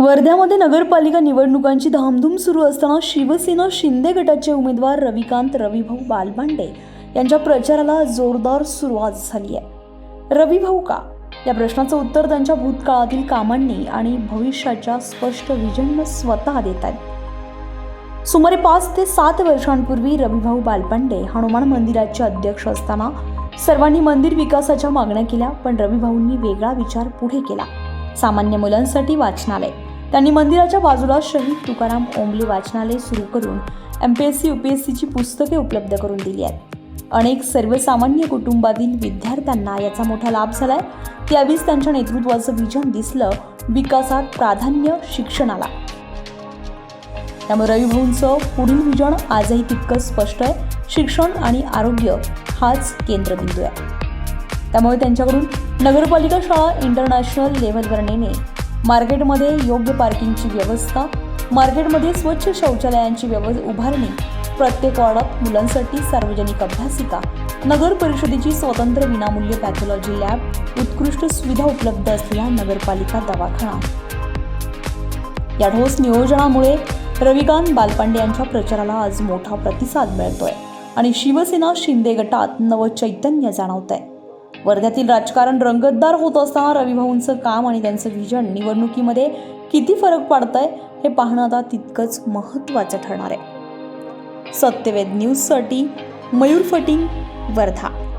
वर्ध्यामध्ये नगरपालिका निवडणुकांची धामधूम सुरू असताना शिवसेना शिंदे गटाचे उमेदवार रविकांत रविभाऊ बालपांडे यांच्या प्रचाराला जोरदार सुरुवात झाली आहे. रविभाऊ का? या प्रश्नाचं उत्तर त्यांच्या भूतकाळातील कामांनी आणि भविष्याच्या स्पष्ट विजननं स्वतः देत आहेत. सुमारे पाच ते सात वर्षांपूर्वी रविभाऊ बालपांडे हनुमान मंदिराचे अध्यक्ष असताना सर्वांनी मंदिर विकासाच्या मागण्या केल्या पण रविभाऊंनी वेगळा विचार पुढे केला. सामान्य मुलांसाठी वाचनालय. त्यांनी मंदिराच्या बाजूला शहीद तुकाराम ओंबले वाचनालय सुरू करून M P S C U P S सीची पुस्तके उपलब्ध करून दिली आहेत. अनेक सर्वसामान्य कुटुंबातील विद्यार्थ्यांना याचा मोठा लाभ झाला आहे त्यावेळीच त्यांच्या नेतृत्वाचं विजन दिसलं विकासात प्राधान्य शिक्षणाला. त्यामुळे रविभाऊंचं पुढील विजन आजही तितकं स्पष्ट आहे. शिक्षण आणि आरोग्य हाच केंद्रबिंदू आहे. त्यामुळे त्यांच्याकडून नगरपालिका शाळा इंटरनॅशनल लेव्हलवर नेणे मार्केटमध्ये योग्य पार्किंगची व्यवस्था मार्केटमध्ये स्वच्छ शौचालयांची व्यव उभारणी प्रत्येक वॉर्डात मुलांसाठी सार्वजनिक अभ्यासिका नगर परिषदेची स्वतंत्र विनामूल्य पॅथॉलॉजी लॅब उत्कृष्ट सुविधा उपलब्ध असलेला नगरपालिका दवाखाना. या ठोस नियोजनामुळे रविकांत बालपांडे यांच्या प्रचाराला आज मोठा प्रतिसाद मिळतोय आणि शिवसेना शिंदे गटात नवचैतन्य जाणवत आहे वर्ध्यातील राजकारण रंगतदार होत असताना रविभाऊंचं काम आणि त्यांचं विजन निवडणुकीमध्ये किती फरक पडतंय हे पाहणं आता तितकंच महत्त्वाचं ठरणार आहे. सत्यवेद न्यूजसाठी मयूर फटिंग वर्धा.